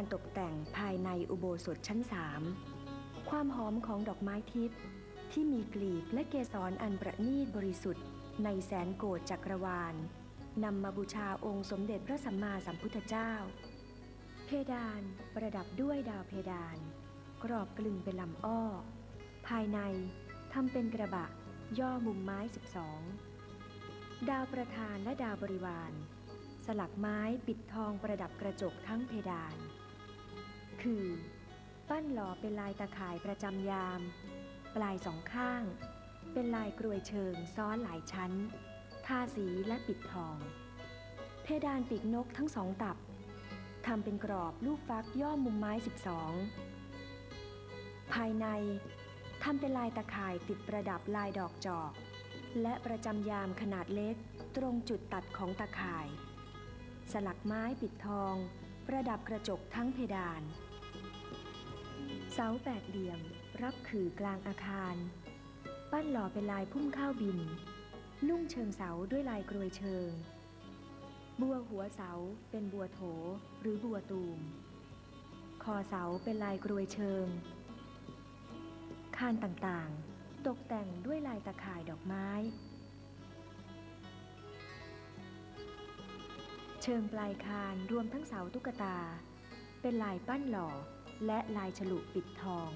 การตกแต่งภายในอุโบสถชั้นสามความหอมของดอกไม้ทิพย์ที่มีกลีบและเกสรอันประณีตบริสุทธิ์ ในแสนโกฏจักรวาลนำมาบูชาองค์สมเด็จพระสัมมาสัมพุทธเจ้า เพดานประดับด้วยดาวเพดาน กรอบกลึงเป็นลำอ้อ ภายในทำเป็นกระบะย่อมุมไม้ 12 ดาวประธานและดาวบริวาร สลักไม้ปิดทองประดับกระจกทั้งเพดาน คือ ปั้นหล่อเป็นลายตะข่ายประจำยาม ปลายสองข้าง เป็นลายกรวยเชิงซ้อนหลายชั้น ทาสีและปิดทอง เพดานปีกนกทั้งสองตับทำเป็นกรอบลูกฟักย่อมุมไม้ 12 ภายในทำเป็นลายตะข่ายติดประดับลายดอกจอก และประจำยามขนาดเล็กตรงจุดตัดของตะข่าย สลักไม้ปิดทอง ประดับกระจกทั้งเพดาน เสาแปดเหลี่ยม รับขื่อกลางอาคาร ปั้นหล่อเป็นลายพุ่มข้าวบิน นุ่งเชิงเสาด้วยลายกรวยเชิง บัวหัวเสาเป็นบัวโถหรือบัวตูม คอเสาเป็นลายกรวยเชิง คานต่างๆ ตกแต่งด้วยลายตะข่ายดอกไม้ เชิงปลายคานรวมทั้งเสาตุ๊กตา เป็นลายปั้นหล่อ และลายฉลุปิดทอง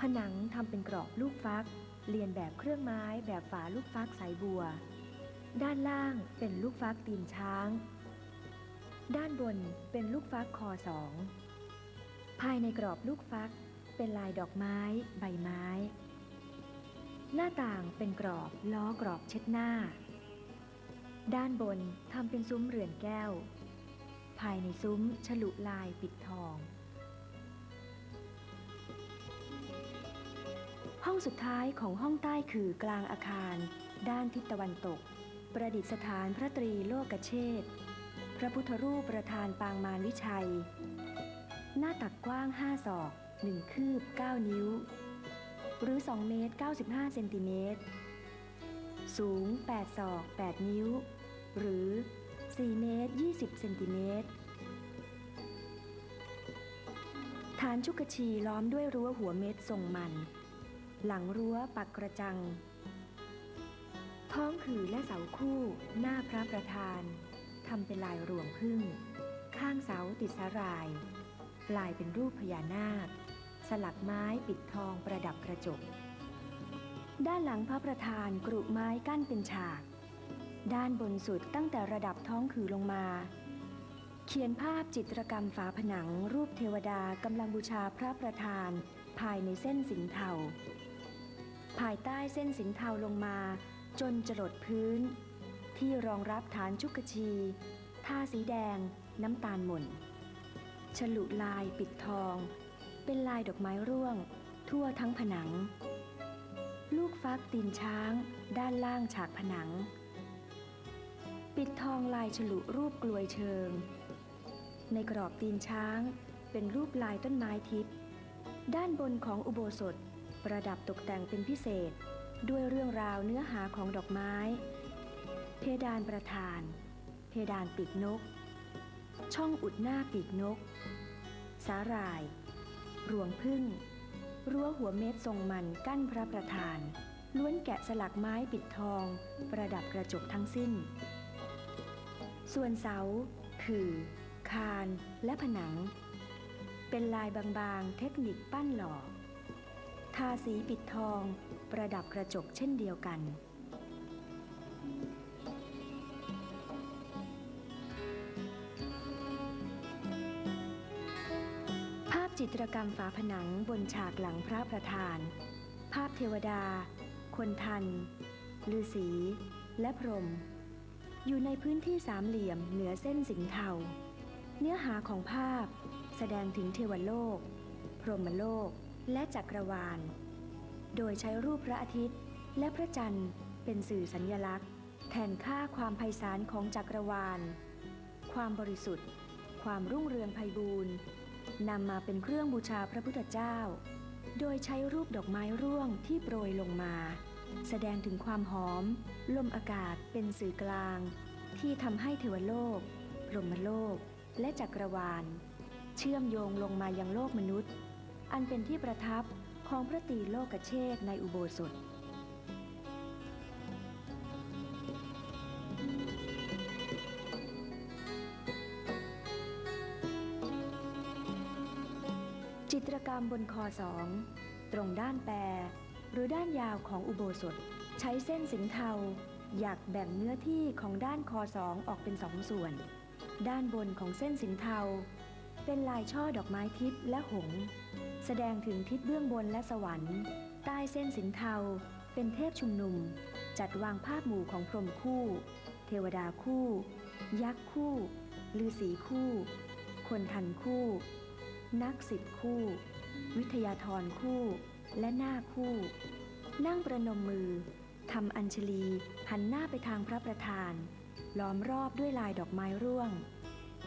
ผนังทำเป็นกรอบลูกฟัก เรียนแบบเครื่องไม้แบบฝาลูกฟักสายบัว ด้านล่างเป็นลูกฟักตีนช้าง ด้านบนเป็นลูกฟักคอสอง ภายในกรอบลูกฟักเป็นลายดอกไม้ ใบไม้ หน้าต่างเป็นกรอบล้อกรอบเช็ดหน้า ด้านบนทำเป็นซุ้มเรือนแก้ว ภายในซุ้มฉลุลายปิดทอง ห้องสุดท้ายของห้องใต้คือกลางอาคาร ด้านทิศตะวันตก ประดิษฐานพระตรีโลกเชษพระพุทธรูปประธานปางมารวิชัย หน้าตักกว้าง5ศอก1คืบ 9 นิ้ว หรือ 2 เมตร 95 เซนติเมตร สูง 8 ศอก 8 นิ้ว หรือ 4 เมตร 20 เซนติเมตร ฐานชุกชีล้อมด้วยรั้วหัวเม็ดทรงมัน หลังรั้วปักกระจัง ท้องขื่อและเสาคู่หน้าพระประธานทำเป็นลายรวงพึ่ง ข้างเสาติดสาหรายลายเป็นรูปพญานาค สลักไม้ปิดทองประดับกระจก ด้านหลังพระประธานกรุไม้กั้นเป็นฉาก ด้านบนสุดตั้งแต่ระดับท้องคือลงมา เขียนภาพจิตรกรรมฝาผนัง รูปเทวดากำลังบูชาพระประธาน ภายในเส้นสิงเทา ภายใต้เส้นสิงเทาลงมา จนจรดพื้น ที่รองรับฐานชุกชี ท่าสีแดง น้ำตาลหม่น ฉลุลายปิดทอง เป็นลายดอกไม้ร่วง ทั่วทั้งผนัง ลูกฟักตีนช้าง ด้านล่างฉากผนัง ปิดทองลายฉลุรูปกลวยเชิง ในกรอบตีนช้างเป็นรูปลายต้นไม้ทิพย์ด้านบนของอุโบสถประดับตกแต่งเป็นพิเศษ ด้วยเรื่องราวเนื้อหาของดอกไม้ เพดานประธาน เพดานปีกนก ช่องอุดหน้าปีกนก สาหร่าย รวงพึ่ง รั้วหัวเม็ดทรงมันกั้นพระประธาน ล้วนแกะสลักไม้ปิดทอง ประดับกระจกทั้งสิ้น ส่วนเสาคือคาน และผนัง เป็นลายบางๆ เทคนิคปั้นหล่อ ทาสีปิดทอง ประดับกระจกเช่นเดียวกันภาพจิตรกรรมฝาผนังบนฉากหลังพระประธาน ภาพเทวดา คนทันฤาษี และพรหม อยู่ในพื้นที่สามเหลี่ยมเหนือเส้นสิงเทา เนื้อหาของภาพแสดงถึงเทวโลก พรหมโลก และจักรวาล โดยใช้รูปพระอาทิตย์ และพระจันทร์เป็นสื่อสัญญลักษณ์ แทนค่าความไพศาลของจักรวาล ความบริสุทธิ์ ความรุ่งเรืองไพบูรณ์นำมาเป็นเครื่องบูชาพระพุทธเจ้า โดยใช้รูปดอกไม้ร่วงที่โปรยลงมา แสดงถึงความหอม ลมอากาศเป็นสื่อกลาง ที่ทำให้เทวโลกพรหมโลก และจักรวาล เชื่อมโยงลงมายังโลกมนุษย์ อันเป็นที่ประทับของพระตรีโลกเชษในอุโบสถจิตรกรรมบนคอสอง ตรงด้านแปรานยาวของอุโบสถ ใช้เส้นสิงเทา อยากแบ่งเนื้อที่ของด้านคอสองออกเป็นสองส่วน ด้านบนของเส้นสิงเทา เป็นลายช่อดอกไม้ทิพย์และหงส์แสดงถึงทิศเบื้องบนและสวรรค์ ใต้เส้นสิงเทา เป็นเทพชุมนุม จัดวางภาพหมู่ของพรหมคู่ เทวดาคู่ ยักษ์คู่ฤาษีคู่ คนทันคู่ นักสิทธิ์คู่ วิทยาธรคู่ และหน้าคู่ นั่งประนมมือทำอัญชลีหันหน้าไปทางพระประธาน ล้อมรอบด้วยลายดอกไม้ร่วง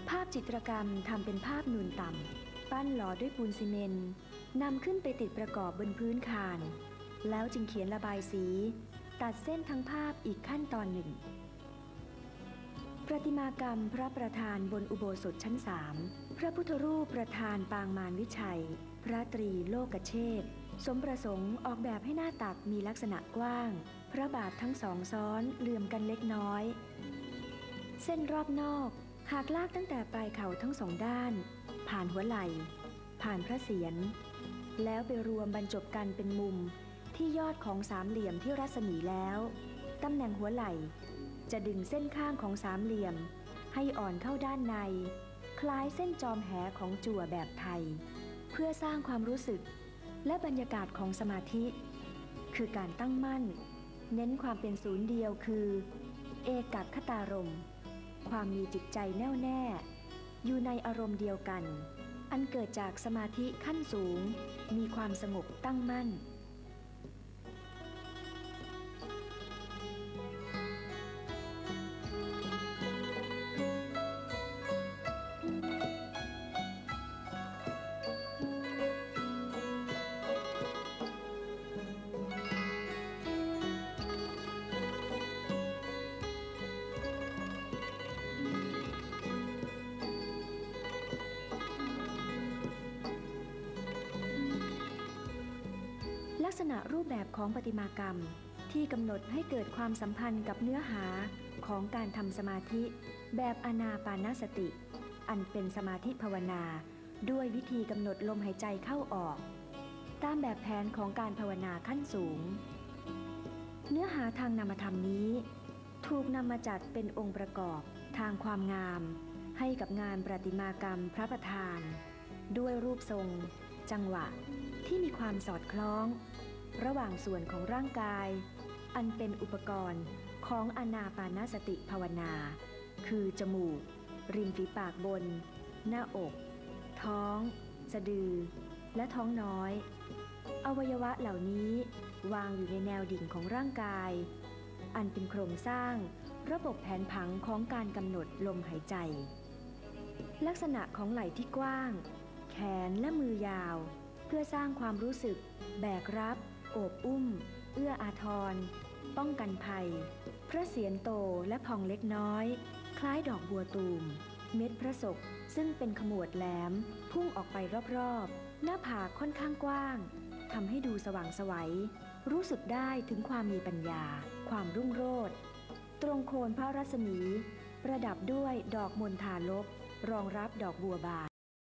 ภาพจิตรกรรมทำเป็นภาพนูนต่ำ ปั้นหล่อด้วยปูนซีเมนต์นำขึ้นไปติดประกอบบนพื้นคาน แล้วจึงเขียนระบายสี ตัดเส้นทั้งภาพอีกขั้นตอนหนึ่ง ประติมากรรมพระประธานบนอุโบสถชั้นสามพระพุทธรูปประธานปางมารวิชัย พระตรีโลกเชษ สมประสงค์ออกแบบให้หน้าตักมีลักษณะกว้าง พระบาททั้งสองซ้อนเหลื่อมกันเล็กน้อย เส้นรอบนอก หากลากตั้งแต่ปลายเข่าทั้งสองด้าน ผ่านหัวไหล่ ผ่านพระเศียรแล้วไปรวมบรรจบกันเป็นมุมที่ยอดของสามเหลี่ยมที่รัศมีแล้วตำแหน่งหัวไหล่ จะดึงเส้นข้างของสามเหลี่ยม ให้อ่อนเข้าด้านใน คล้ายเส้นจอมแหของจั่วแบบไทย เพื่อสร้างความรู้สึก และบรรยากาศของสมาธิ คือการตั้งมั่น เน้นความเป็นศูนย์เดียวคือ เอกัคตารม ความมีจิตใจแน่วแน่ อยู่ในอารมณ์เดียวกัน อันเกิดจากสมาธิขั้นสูง มีความสงบตั้งมั่น ณะรูปแบบของประติมากรรม ที่กำหนดให้เกิดความสัมพันธ์กับเนื้อหาของการทำสมาธิ แบบอนาปานสติ อันเป็นสมาธิภาวนา ด้วยวิธีกำหนดลมหายใจเข้าออก ตามแบบแผนของการภาวนาขั้นสูง เนื้อหาทางนามธรรมนี้ ถูกนำมาจัดเป็นองค์ประกอบทางความงาม ให้กับงานประติมากรรมพระประธาน ด้วยรูปทรง จังหวะที่มีความสอดคล้อง ระหว่างส่วนของร่างกาย อันเป็นอุปกรณ์ของอนาปานสติภาวนา คือจมูก ริมฝีปากบน หน้าอก ท้อง สะดือ และท้องน้อย อวัยวะเหล่านี้วางอยู่ในแนวดิ่งของร่างกาย อันเป็นโครงสร้างระบบแผนผังของการกำหนดลมหายใจ ลักษณะของไหล่ที่กว้าง แขนและมือยาว เพื่อสร้างความรู้สึก แบกรับ โอบอุ้ม เอื้ออาทร ป้องกันภัย พระเศียรโตและพองเล็กน้อย คล้ายดอกบัวตูม เม็ดพระศกซึ่งเป็นขมวดแหลม พุ่งออกไปรอบๆ หน้าผากค่อนข้างกว้างทำให้ดูสว่างสวัย รู้สึกได้ถึงความมีปัญญา ความรุ่งโรจน์ตรงโคนพระรัศมี ประดับด้วยดอกมณฑาลบ รองรับดอกบัวบาน